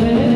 ठिकाण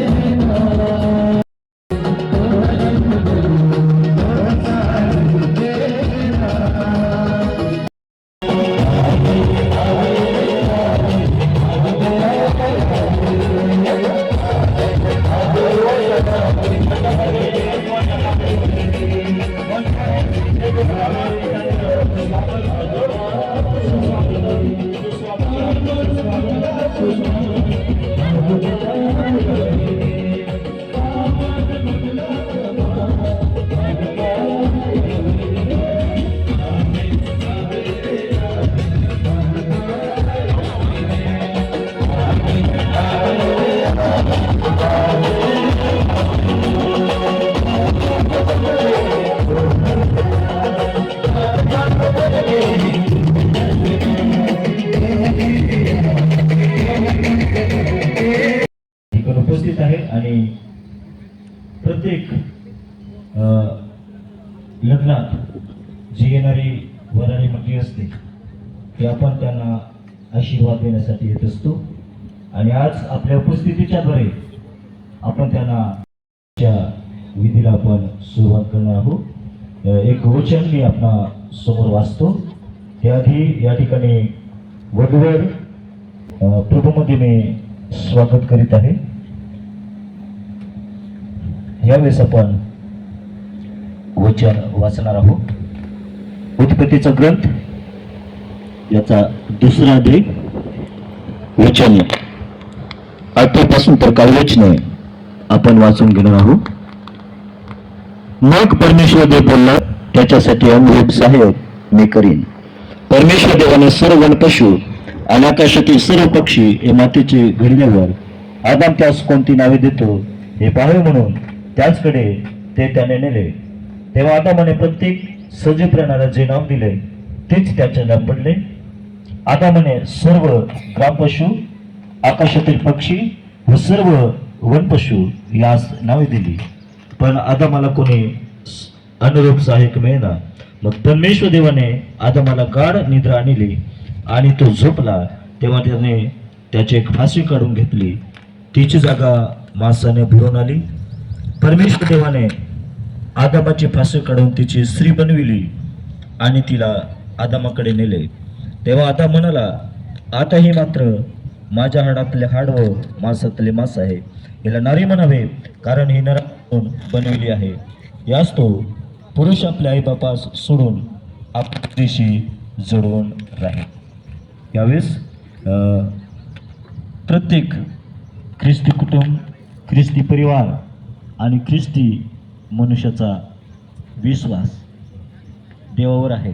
की आपण त्यांना आशीर्वाद देण्यासाठी येत असतो. आणि आज आपल्या उपस्थितीच्याद्वारे आपण त्यांना विधीला आपण सुरुवात करणार आहोत. एक वचन मी आपणा समोर वाचतो. त्याआधी या ठिकाणी वधूवर प्रभूमध्ये मी स्वागत करीत आहे. यावेळेस आपण वचन वाचणार आहोत. उत्पत्तीचा ग्रंथ याचा दुसरा अध्याय वचन आठपासून तर काही वचने आपण वाचून घेणार आहोत. मग परमेश्वर देव बोलला त्याच्यासाठी अनुरूप सहाय्यक मी करीन. परमेश्वर देवाने सर्व वनपशु आणि आकाशातील सर्व पक्षी हे मातीचे घडल्यावर आदाम त्यास कोणती नावे देतो हे पाहावे म्हणून त्याचकडे ते त्याने नेले. तेव्हा आदामाने प्रत्येक सजीव प्राण्याला जे नाव दिले तेच त्याचे नाव पडले. आदामाने सर्व ग्रामपशु आकाशातील पक्षी व सर्व वनपशु यास नावे दिली. पण आदामाला कोणी अनुरूप सहाय्यक मिळेना. मग परमेश्वर देवाने आदामाला गाढ निद्रा आणली आणि तो झोपला. तेव्हा त्याने त्याची एक फाशी काढून घेतली. तिची जागा माणसाने भरून आली. परमेश्वर देवाने आदामाची फाशी काढून तिची स्त्री बनविली आणि तिला आदामाकडे नेले. तेव्हा आता म्हणाला आताही मात्र माझ्या हाडातले हाड व मांसातले मांस आहे. हिला नारी म्हणावे कारण ही नरातून बनविली आहे. यास तो पुरुष आपल्या आईबापास सोडून आपल्याशी जुळवून राहील. यावेळेस प्रत्येक ख्रिस्ती कुटुंब ख्रिस्ती परिवार आणि ख्रिस्ती मनुष्याचा विश्वास देवावर आहे.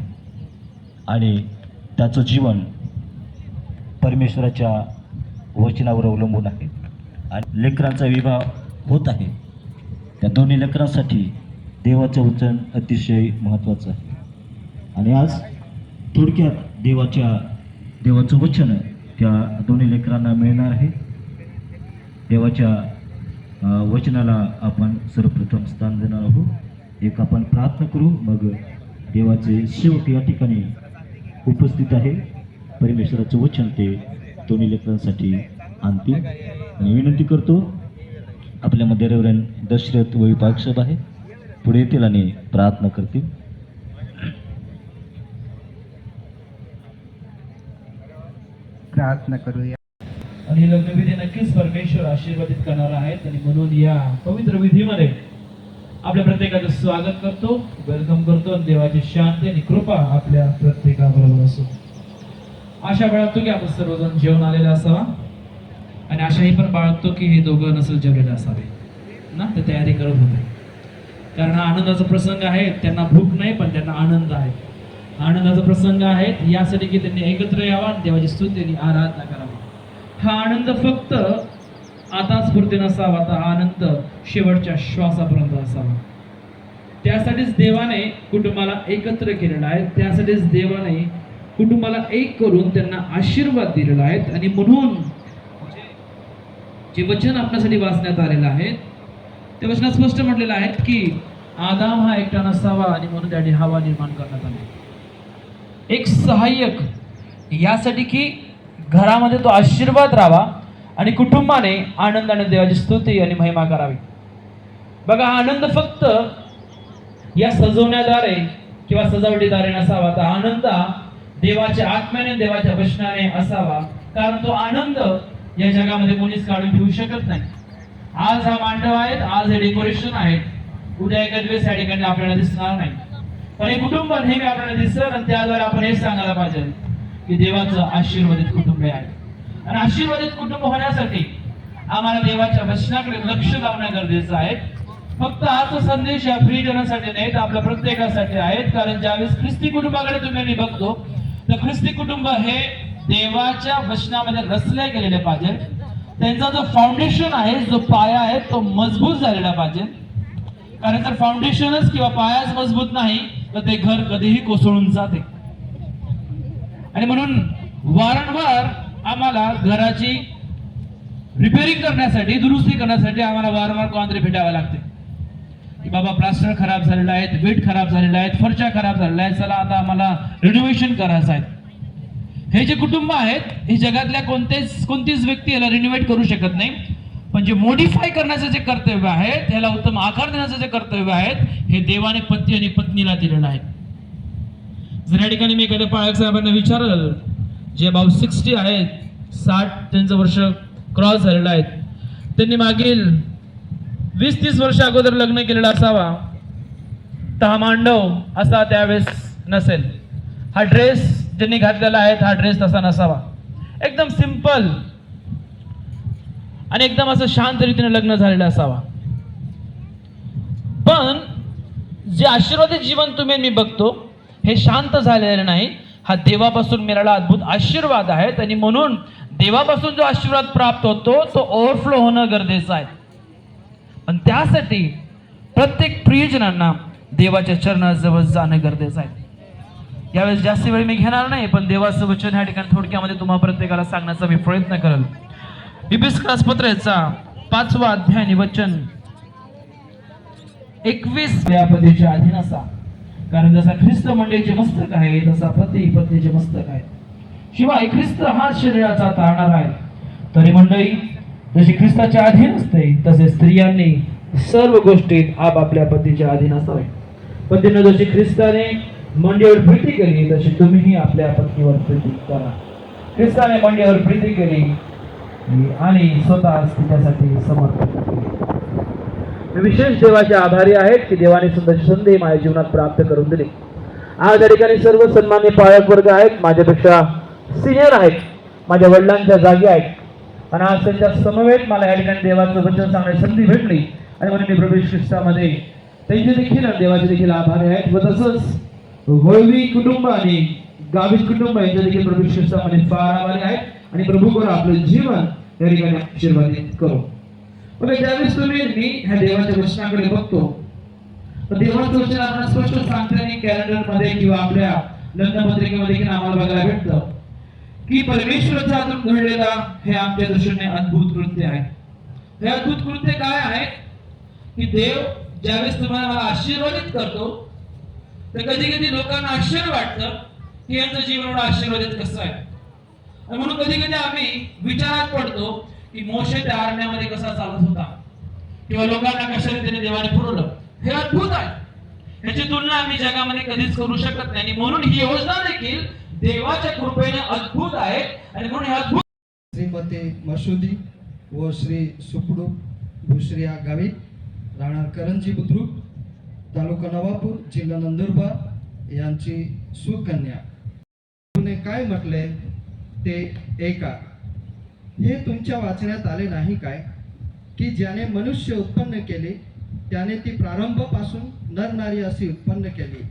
आणि त्याचं जीवन परमेश्वराच्या वचनावर अवलंबून आहे. आणि लेकरांचा विवाह होत आहे. त्या दोन्ही लेकरांसाठी देवाचं वचन अतिशय महत्त्वाचं आहे. आणि आज थोडक्यात देवाच्या देवाचं वचन त्या दोन्ही लेकरांना मिळणार आहे. देवाच्या वचनाला आपण सर्वप्रथम स्थान देणार आहोत. एक आपण प्रार्थना करू मग देवाचे शेवट या ठिकाणी उपस्थित आहे. परमेश्वराचं वचन ते दोन्ही लेकरांसाठी आणतील आणि विनंती करतो आपल्यामध्ये रेवरेन दशरथ व साहेब आहे. पुढे येतील आणि प्रार्थना करतील. प्रार्थना करूया. आणि लग्नविधी नक्कीच परमेश्वर आशीर्वादित करणार आहेत आणि म्हणून या पवित्र विधीमध्ये आपल्या प्रत्येकाचं स्वागत करतो. वेलकम करतो आणि देवाची शांती आणि कृपा आपल्या प्रत्येकाबरोबर असो. आशा बाळगतो की आपण सर्वजण जेवण आलेला असावा. आणि आशाही पण बाळगतो की हे दोघं नसेल जेवलेले असावे. ना ते तयारी करत होते कारण हा आनंदाचा प्रसंग आहे त्यांना भूक नाही पण त्यांना आनंद आहे. आनंदाचा प्रसंग आहे यासाठी की त्यांनी एकत्र यावा देवाची स्तुती आणि आराधना करावा. हा आनंद फक्त आताच पुरते नसावा तर हा आनंद शेवटच्या श्वासापर्यंत असावा. त्यासाठीच देवाने कुटुंबाला एकत्र केलेलं आहे. त्यासाठीच देवाने कुटुंबाला एक करून त्यांना आशीर्वाद दिलेला आहेत आणि म्हणून जे वचन आपल्यासाठी वाचण्यात आलेलं आहे ते वचनात स्पष्ट म्हटलेलं आहे की आदाम हा एकटा नसावा आणि म्हणून त्याने हवा निर्माण करण्यात आली. एक सहाय्यक यासाठी की घरामध्ये तो आशीर्वाद राहावा आणि कुटुंबाने आनंदाने देवाची स्तुती आणि महिमा करावी. बघा हा आनंद फक्त या सजवण्याद्वारे किंवा सजावटीद्वारे नसावा. तर आनंद देवाच्या आत्म्याने देवाच्या वचनाने असावा. कारण तो आनंद या जगामध्ये कोणीच काढून ठेवू शकत नाही. आज हा मांडव आहेत आज हे डेकोरेशन आहेत. उद्या एका दिवस या ठिकाणी आपल्याला दिसणार नाही. पण हे कुटुंब नेहमी आपल्याला दिसलं आणि त्याद्वारे आपण हे सांगायला पाहिजे की देवाचं आशीर्वादित कुटुंब आहे. आणि आशीर्वादित कुटुंब होण्यासाठी आम्हाला देवाच्या वचनाकडे लक्ष लावणं गरजेचं आहे. फक्त हाच संदेश या फ्री जनासाठी नाही तर आपल्या प्रत्येकासाठी आहेत. कारण ज्यावेळेस ख्रिस्ती कुटुंबाकडे तुम्ही मी बघतो तर ख्रिस्ती कुटुंब हे देवाच्या वचनामध्ये रचले गेलेले पाहिजे. त्यांचा जो फाउंडेशन आहे जो पाया आहे तो मजबूत झालेला पाहिजे. कारण जर फाउंडेशनच किंवा पायाच मजबूत नाही तर ते घर कधीही कोसळून जाते. आणि म्हणून वारंवार आम्हाला घराची रिपेअरिंग करण्यासाठी दुरुस्ती करण्यासाठी आम्हाला वारंवार कोणतरी भेटावं लागते की बाबा प्लास्टर खराब झालेलं आहेत वीट खराब झालेलं आहेत फरच्या खराब झालेल्या आहेत चला आता आम्हाला रिनोव्हेशन करायचं आहे. हे जे कुटुंब आहेत हे जगातल्या कोणतेच कोणतीच व्यक्ती याला रिनोव्हेट करू शकत नाही. पण जे मॉडिफाय करण्याचं जे कर्तव्य आहे त्याला उत्तम आकार देण्याचं जे कर्तव्य आहे हे देवाने पती आणि पत्नीला दिलेलं आहे. जर या ठिकाणी मी एखाद्या पाळक साहेबांना विचारलं जे भाऊ सिक्स्टी आहेत साठ त्यांचं वर्ष क्रॉस झालेलं आहेत. त्यांनी मागील वीस तीस वर्ष अगोदर लग्न केलेलं असावा. तर मांडव असा त्यावेळेस नसेल. हा ड्रेस ज्यांनी घातलेला आहे हा ड्रेस तसा नसावा. एकदम सिंपल आणि एकदम असं शांत रीतीने लग्न झालेलं असावा. पण जे आशीर्वादित जीवन तुम्ही मी बघतो हे शांत झालेलं नाही. हा देवापासून मिळाला अद्भुत आशीर्वाद आहे. आणि म्हणून देवापासून जो आशीर्वाद प्राप्त होतो तो ओव्हरफ्लो होणं गरजेचं आहे. पण त्यासाठी प्रत्येक प्रियजनांना देवाच्या चरणाजवळ जाणं गरजेचं आहे. यावेळेस जास्त वेळ मी घेणार नाही पण देवाचं वचन ह्या ठिकाणी थोडक्यामध्ये तुम्हाला प्रत्येकाला सांगण्याचा मी प्रयत्न करेल. इबिस्कास पत्रेचा पाचवा अध्याय वचन एकवीस व्यापदेच्या अधीन असा. कारण जसा ख्रिस्त मंडळीचे मस्तक आहे तसा पती पत्नीचे मस्तक आहे. शिवाय ख्रिस्त हा शरीराचा तारणार आहे. तरी मंडळी जशी ख्रिस्ताच्या अधीन असते तसे स्त्रियांनी सर्व गोष्टीत आपापल्या पतीच्या अधीन असावे. पतीनं जशी ख्रिस्ताने मंडळीवर प्रीती केली तशी तुम्हीही आपल्या पत्नीवर प्रीती करा. ख्रिस्ताने मंडळीवर प्रीती केली आणि स्वतः तिच्यासाठी समर्पित मी विशेष देवाचे आभारी आहेत की देवाने सुंदर संधी माझ्या जीवनात प्राप्त करून दिली. आज या ठिकाणी सर्व सन्मान्य पाळक वर्ग आहेत माझ्यापेक्षा सिनियर आहेत माझ्या वडिलांच्या जागी आहेत. आणि आज त्यांच्या समवेत मला या ठिकाणी देवाचं वचन सांगण्याची संधी भेटली. आणि म्हणून मी प्रवेश ख्रिस्तामध्ये त्यांचे देखील आणि देवाचे देखील आभारी आहेत. व तसंच वैवी कुटुंब आणि गावित कुटुंब यांच्या देखील प्रवेश ख्रिस्तामध्ये फार आभारी आहेत. आणि प्रभू कोण आपलं जीवन या ठिकाणी आशीर्वादित करू. म्हणजे ज्यावेळेस तुम्ही मी ह्या देवाच्या वचनाकडे बघतो तर देवाचं वचन आपण स्पष्ट सांगते कॅलेंडरमध्ये किंवा आपल्या लग्नपत्रिकेमध्ये देखील आम्हाला बघायला भेटतं की परमेश्वराच्या हातून घडलेला हे आमच्या दृष्टीने अद्भुत कृत्य आहे. हे अद्भुत कृत्य काय आहे? की देव ज्यावेळेस तुम्हाला आशीर्वादित करतो तर कधी कधी लोकांना आश्चर्य वाटतं की यांचं जीवन एवढं आशीर्वादित कसं आहे? म्हणून कधी कधी आम्ही विचारात पडतो की मोशे त्या आरण्यामध्ये कसा चालत होता? किंवा लोकांना कशा रीतीने देवाने पुरवलं? हे अद्भुत आहे. याची तुलना आम्ही जगामध्ये कधीच करू शकत नाही. आणि म्हणून ही योजना देखील देवाच्या कृपेने अद्भुत आहे. आणि म्हणून हे अद्भुत श्रीमती मसुदी व श्री सुपडू भुश्रिया गावित राहणार करंजी बुद्रुक तालुका नवापूर जिल्हा नंदुरबार यांची सुकन्या. तुने काय म्हटले? ते एका हे तुमच्या वाचण्यात आले नाही काय? की ज्याने मनुष्य उत्पन्न केले त्याने ती प्रारंभापासून नर नारी अशी उत्पन्न केली.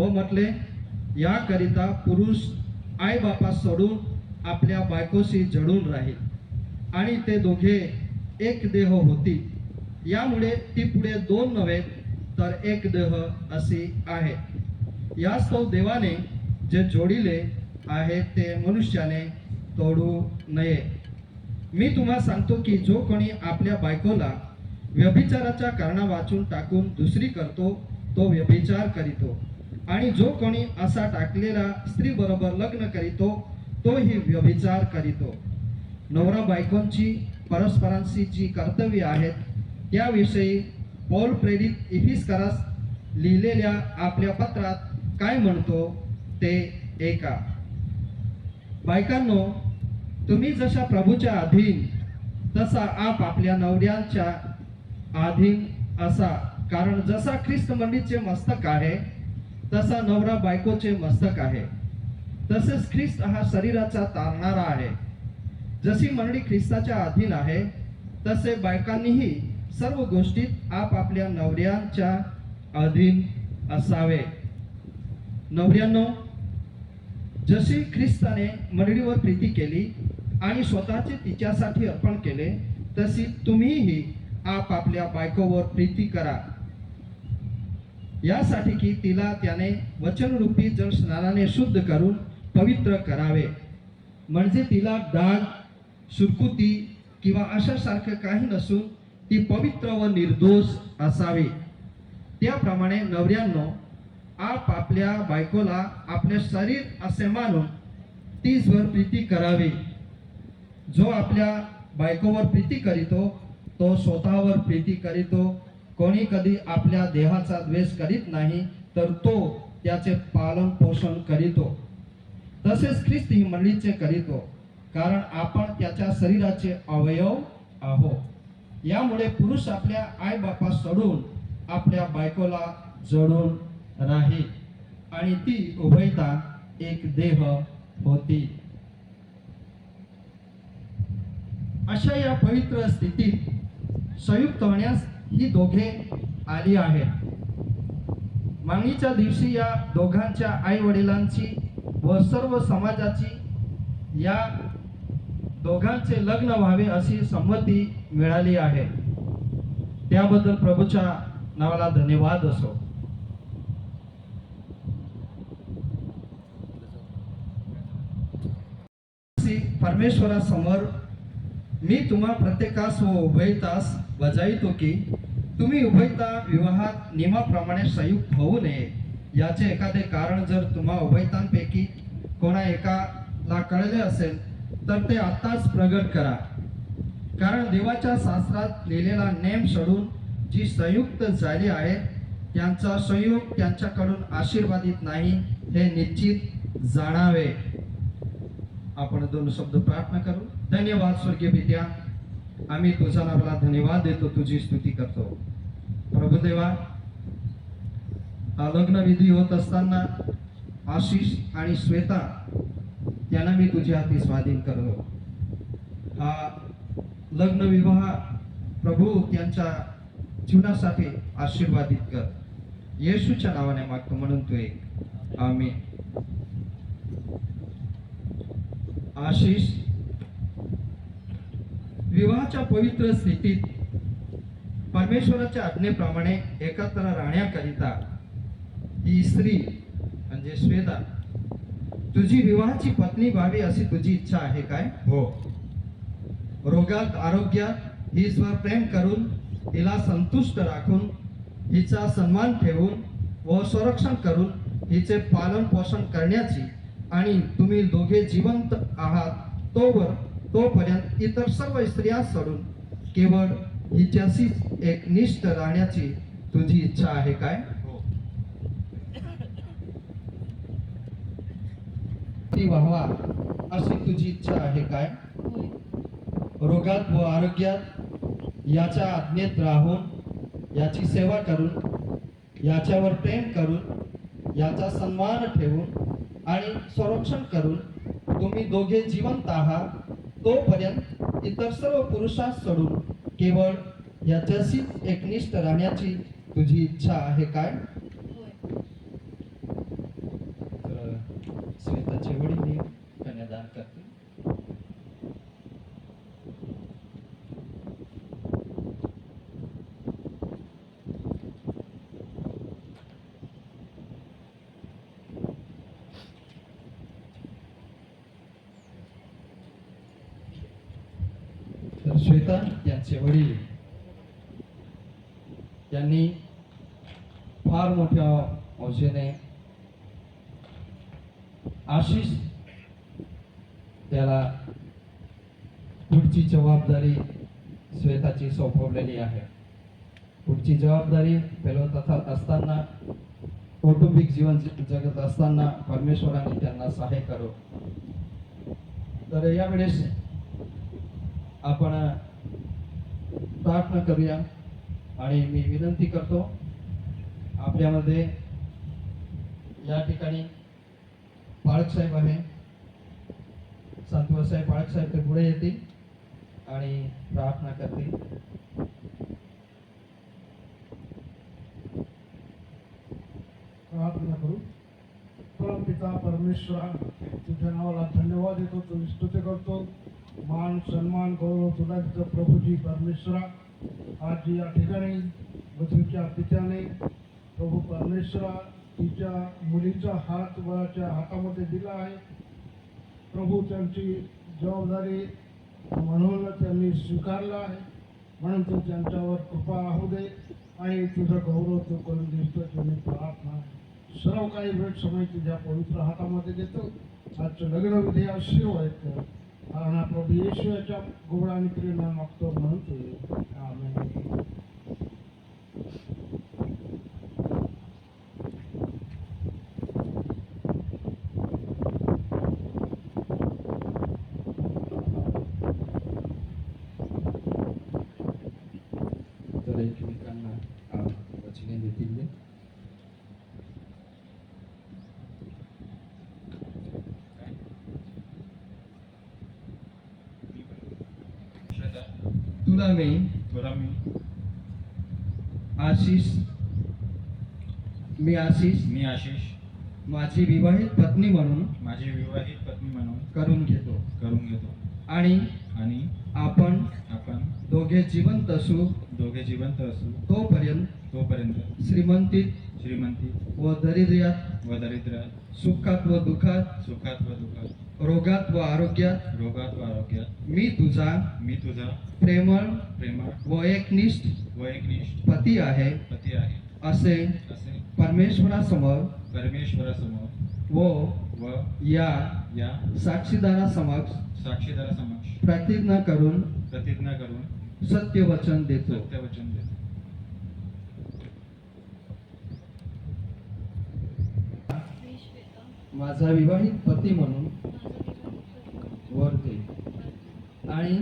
व म्हटले याकरिता पुरुष आईबापा सोडून आपल्या बायकोशी जडून राहील. आणि ते दोघे एक देह होती. यामुळे ती पुढे दोन नव्हे तर एक देह अशी आहे. यास्तव देवाने जे जोडिले आहे ते मनुष्याने तोडू नये. मी तुम्हाला सांगतो की जो कोणी आपल्या बायकोला व्यभिचाराच्या कारणा वाचून टाकून दुसरी करतो तो व्यभिचार करीतो. आणि जो कोणी असा टाकलेला स्त्री बरोबर लग्न करीतो तोही व्यभिचार करीतो. नवरा बायकोंची परस्परांशी जी कर्तव्य आहेत त्याविषयी पौल प्रेरित इफिस्करास लिहिलेल्या आपल्या पत्रात काय म्हणतो ते एका बायकांनो तुम्ही जशा प्रभूच्या अधीन तसा आप आपल्या नवऱ्यांच्या अधीन असा. कारण जसा ख्रिस्त मंडळीचे मस्तक आहे तसा नवरा बायकोचे मस्तक आहे. तसेच ख्रिस्त हा शरीराचा तारणारा आहे. जशी मंडळी ख्रिस्ताच्या अधीन आहे तसे बायकांनीही सर्व गोष्टीत आपापल्या नवऱ्यांच्या अधीन असावे. नवऱ्यांनो जशी ख्रिस्ताने मंडळीवर प्रीती केली आणि स्वतःचे तिच्यासाठी अर्पण केले तशी तुम्हीही आपापल्या बायकोवर प्रीती करा. यासाठी की तिला त्याने वचनरूपी जल स्नानाने शुद्ध करून पवित्र करावे. म्हणजे तिला डाग सुरकुती किंवा अशासारखं काही नसून ती पवित्र व निर्दोष असावी. त्याप्रमाणे नवऱ्यांनो आप आपल्या बायकोला आपले शरीर असे मानून तीसवर प्रीती करावी. जो आपल्या बायकोवर प्रीती करीतो तो स्वतःवर प्रीती करीतो. कोणी कधी आपल्या देहाचा द्वेष करीत नाही तर तो त्याचे पालन पोषण करीतो. तसेच ख्रिस्त ही मंडळीचे करीतो कारण आपण त्याच्या शरीराचे अवयव आहोत. यामुळे पुरुष आपल्या आई बापा सोडून आपल्या बायकोला जडून राहील आणि ती उभयता एक देह होती. अशा या पवित्र स्थितीत संयुक्त होण्यास ही दोघे आली आहेत. मागणीच्या दिवशी या दोघांच्या आई वडिलांची व सर्व समाजाची या दोघांचे लग्न व्हावे अशी संमती मिळाली आहे. त्याबद्दल प्रभूच्या नावाला धन्यवाद असो. परमेश्वरासमोर मी तुम्हा प्रत्येकास व उभयतास बजावितो की तुम्ही उभयता विवाहात नियमाप्रमाणे संयुक्त होऊ नये. याचे एखादे कारण जर तुम्हा उभयतांपैकी कोणा एकाला कळले असेल तर ते आत्ताच प्रगट करा. कारण देवाच्या शास्त्रात लिहिलेला नेम सोडून जी संयुक्त झाली आहेत त्यांचा संयोग त्यांच्याकडून आशीर्वादित नाही हे निश्चित जाणावे. आपण दोन शब्द प्रार्थना करू. धन्यवाद स्वर्गीय पित्या. आम्ही तुझा नावाला धन्यवाद देतो तुझी स्तुती करतो. प्रभुदेवा हा लग्न विधी होत असताना आशिष आणि श्वेता त्यांना मी तुझ्या हाती स्वाधीन करतो हा लग्न विवाह प्रभू त्यांच्या जीवनासाठी आशीर्वादित कर. येशूच्या नावाने मागतो म्हणून तू एक. आम्ही आशिष विवाहाच्या पवित्र स्थितीत परमेश्वराच्या आज्ञेप्रमाणे एकत्र राहण्याकरिता ही स्त्री म्हणजे श्वेता तुझी विवाहाची पत्नी व्हावी अशी तुझी इच्छा आहे काय? हो. रोगात आरोग्यात हिचवर प्रेम करून हिला संतुष्ट राखून हिचा सन्मान ठेवून व संरक्षण करून हिचे पालन पोषण करण्याची आणि तुम्ही दोघे जिवंत आहात तोवर तोपर्यंत इतर सर्व स्त्रिया सोडून केवळ हिच्याशीच एक निष्ठ राहण्याची तुझी इच्छा आहे काय? हो. ती व्हावा अशी तुझी इच्छा आहे काय? रोगात व आरोग्यात याच्या आज्ञेत राहून याची सेवा करून याच्यावर प्रेम करून याचा सन्मान ठेवून आणि संरक्षण करून तुम्ही दोघे जिवंत आहात तोपर्यंत इतर सर्व पुरुषास सोडून केवळ याच्याशीच एकनिष्ठ राहण्याची तुझी इच्छा आहे काय तर श्वेताचे वडील हे कन्यादान करतील तर श्वेता वडील त्यांनी फार मोठ्या हौसेने आशिष त्याला पुढची जबाबदारी श्वेताची सोपवलेली आहे. पुढची जबाबदारी पेलवत असताना कौटुंबिक जीवन जगत असताना परमेश्वराने त्यांना सहाय्य करू. तर यावेळेस आपण प्रार्थना करूया आणि मी विनंती करतो आपल्यामध्ये या ठिकाणी पाळकसाहेब आहे. संतोष साहेब ते पुढे येतील आणि प्रार्थना करतील. प्रार्थना करू. परमपिता परमेश्वरा तुझ्या नावाला धन्यवाद देतो तुझी स्तुती करतो. मान सन्मान गौरव सुद्धा तिथं प्रभूजी परमेश्वरा आज या ठिकाणी पृथ्वीच्या पित्याने प्रभू परमेश्वरा तिच्या मुलीचा हात वराच्या हातामध्ये दिला आहे. प्रभू त्यांची जबाबदारी म्हणून त्यांनी स्वीकारला आहे. म्हणून तू त्यांच्यावर कृपा राहू दे. आणि तुझा गौरव तू करून दिसतो तुम्ही प्रार्थना सर्व काही वेळ समय तुझ्या पवित्र हातामध्ये देतो. आजचं लग्न विधी आशीर्वाद कर आणि प्रभू येशू याच्या गोड आणि प्रेरणा मागतो म्हणून तू आमेन. तर एकमेकांना आ, वचने देतील ते. मी तुला मी. आशिष मी आशिष मी आशिष. माझी विवाहित पत्नी म्हणून माझी विवाहित पत्नी म्हणून करून घेतो. करून घेतो. आणि आणि आपण आपण दोघे जिवंत असू. दोघे जिवंत असू. तोपर्यंत तोपर्यंत श्रीमंतीत श्रीमंती व दरिद्र्यात व दरिद्र्यात सुखात व दुःखात सुखात व दुःखात रोगात व आरोग्यात. रोगात व आरोग्यात. मी तुझा मी तुझा प्रेमळ प्रेमळ व एकनिष्ठ व एकनिष्ठ पती आहे. पती आहे. असे असे परमेश्वरासमोर परमेश्वरासमोर व व या या साक्षीदारासमक्ष साक्षीदारासमक्ष प्रतिज्ञा करून प्रतिज्ञा करून सत्य वचन देतो. सत्यवचन देतो. माझा विवाहित पती म्हणून वरते आणि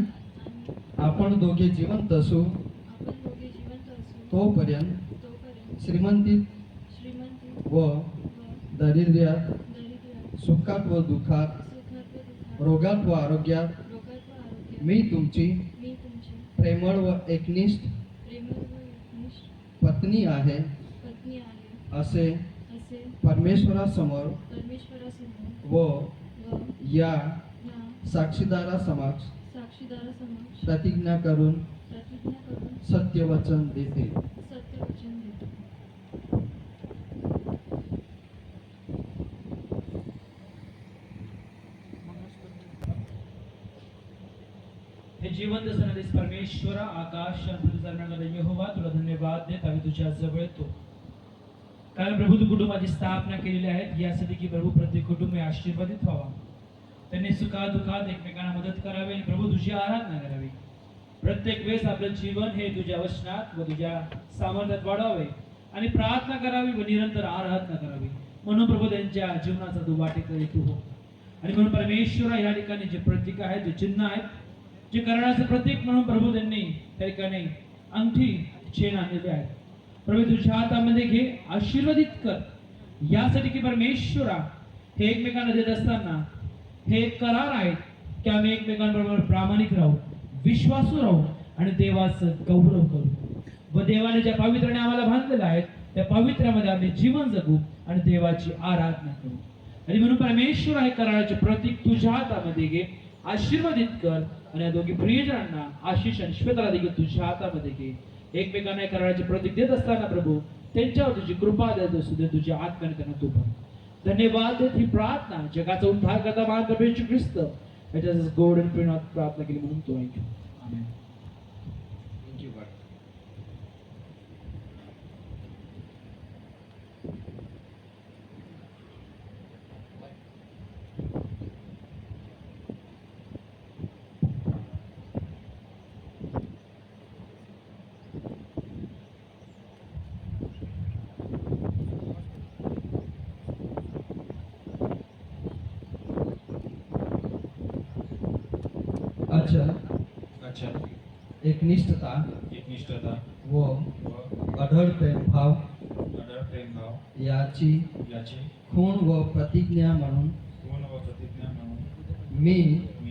आपण दोघे जिवंत असू तोपर्यंत श्रीमंतीत व दारिद्र्यात दरिद्र्यात सुखात व दुःखात रोगात व आरोग्यात मी तुमची प्रेमळ व एकनिष्ठ पत्नी आहे असे परमेश्वरासमोर परमेश्वरासमोर व या साक्षीदारासमक्ष साक्षीदारासमोर प्रतिज्ञा करून प्रतिज्ञा करून सत्यवचन देते. हे जिवंत सनदेश परमेश्वरा आकाश तुला धन्यवाद देत आम्ही तुझ्या जवळ येतो. कारण प्रभू तू कुटुंबाची स्थापना केलेली आहे यासाठी की प्रभू प्रत्येक कुटुंब आशीर्वादित व्हावा. त्यांनी सुखा दुःखात एकमेकांना मदत करावी आणि प्रभू तुझी आराधना करावी. प्रत्येक वेळेस आपलं जीवन हे तुझ्या वचनात व तुझ्या सामर्थ्यात वाढावे आणि प्रार्थना करावी व निरंतर आराधना करावी. म्हणून प्रभू त्यांच्या जीवनाचा तू वाटेकरी तू हो आणि म्हणून परमेश्वर या ठिकाणी जे प्रतीक आहेत जे चिन्ह आहेत जे करण्याचं प्रतीक म्हणून प्रभू त्यांनी त्या ठिकाणी अंगठी चेन आणलेली आहे प्रभू तुझ्या हातामध्ये घे आशीर्वादित कर. यासाठी की परमेश्वरा हे एकमेकांना देत असताना हे करार आहेत की आम्ही एकमेकांबरोबर प्रामाणिक राहू विश्वासू राहू आणि देवाचं गौरव करू. व देवाने ज्या पावित्र्याने आम्हाला बांधलेल्या आहेत त्या पावित्र्यामध्ये आम्ही जीवन जगू आणि देवाची आराधना करू. आणि म्हणून परमेश्वर हे कराराचे प्रतीक तुझ्या हातामध्ये घे आशीर्वादित कर आणि या दोघी प्रियजनांना आशिष आणि श्वेताला देखील तुझ्या हातामध्ये घे. एकमेकांना हे प्रतीक देत असताना प्रभू त्यांच्यावर तुझी कृपा देत असू दे तुझी आत्म्याने त्यांना तू पण धन्यवाद देत ही प्रार्थना जगाचा उद्धार करता महाप्रभू ख्रिस्त. याच्या गोड प्रार्थना केली म्हणून तो ऐकू आम्ही एकनिष्ठता एकनिष्ठता व व अढळ प्रेमभाव अढळ प्रेमभाव याची याची खूण व प्रतिज्ञा म्हणून पूर्ण व प्रतिज्ञा म्हणून मी मी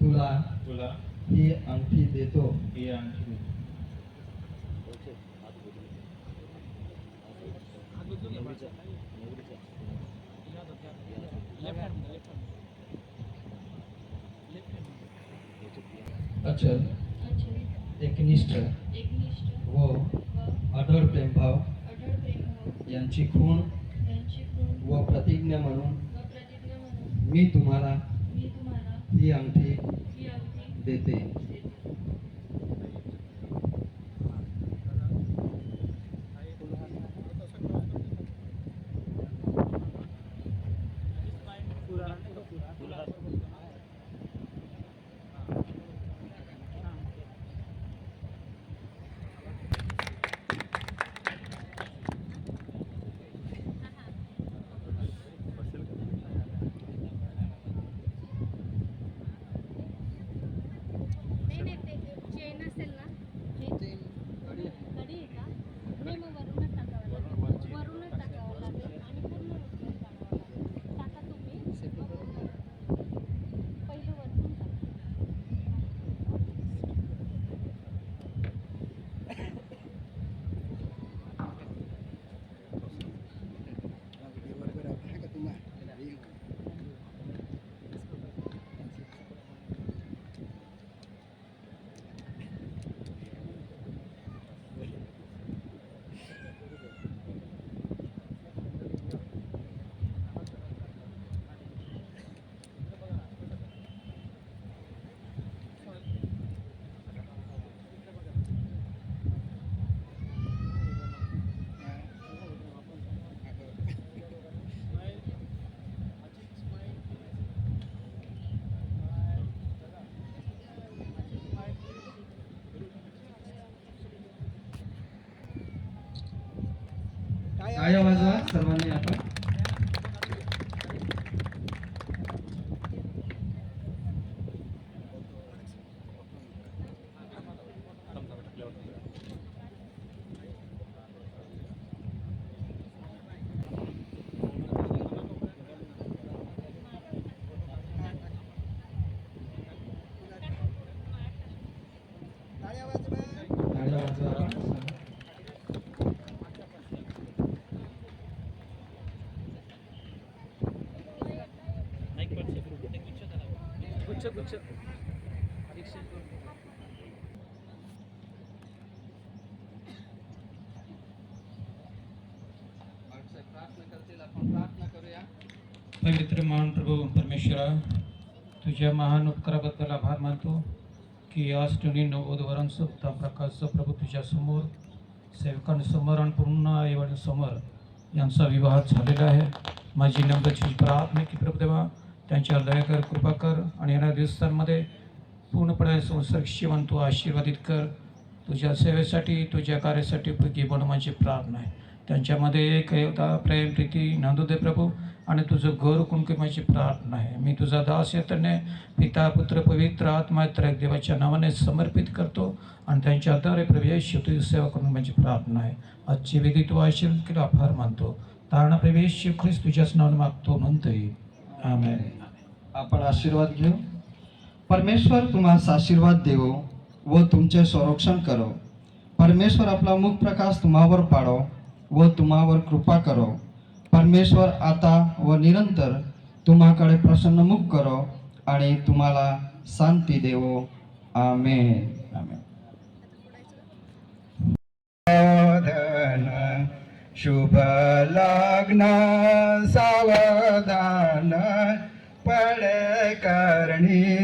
तुला तुला ही अंगठी देतो. ही आणखी देतो. अचल एकनिष्ठ. व व अढळ प्रेमभाव. यांची खूण व प्रतिज्ञा म्हणून मी तुम्हाला ही ही अंगठी देते देते नाही नाही ते चेन असेल ना चेन कढी आहे का नाही मग वरूनच टाकावं लागेल वरूनच टाकावं लागेल आणि पूर्ण उचलून टाकावं लागेल टाका तुम्ही मग पहिलं वरून टाका काय वाजवा सर्वांनी आपण. टाळ्या वाजवा. पवित्र महान प्रभू परमेश्वरा तुझ्या महान उपकाराबद्दल आभार मानतो की आज तुम्ही नव्वद प्रकाशचं प्रभू तुझ्या समोर सेवकांसमोर आणि पूर्ण समोर यांचा विवाह झालेला आहे। माझी नम्रची प्रार्थना की प्रभुदेवा त्यांच्या दयाकर कृपा कर आणि येणाऱ्या दिवसांमध्ये पूर्णपणे संसर्गशिवन तू आशीर्वादित कर. तुझ्या सेवेसाठी तुझ्या कार्यासाठी उपयोगी बनव माझी प्रार्थना आहे. त्यांच्यामध्ये एक होता प्रेम प्रीती नांदू दे प्रभू आणि तुझं गौरव कुणकी माझी प्रार्थना आहे. मी तुझा दास येतने पिता पुत्र पवित्र आत्मा त्रय देवाच्या नावाने समर्पित करतो आणि त्यांच्या आधारे प्रवेश तुझी सेवा करून माझी प्रार्थना आहे. आजची विधी तू आशीर्वाद केला आभार मानतो. तारणा प्रवेश ख्रिस्त तुझ्याच नावाने मागतो म्हणतोय. आमेन. आपण आशीर्वाद घेऊ. परमेश्वर तुम्हास आशीर्वाद देवो व तुमचे संरक्षण करो. परमेश्वर आपला मुख प्रकाश तुम्हावर पाडो व तुम्हावर कृपा करो. परमेश्वर आता व निरंतर तुम्हाकडे प्रसन्नमुख करो आणि तुम्हाला शांती देवो. आमेन. आमेन. शुभ लग्न करणी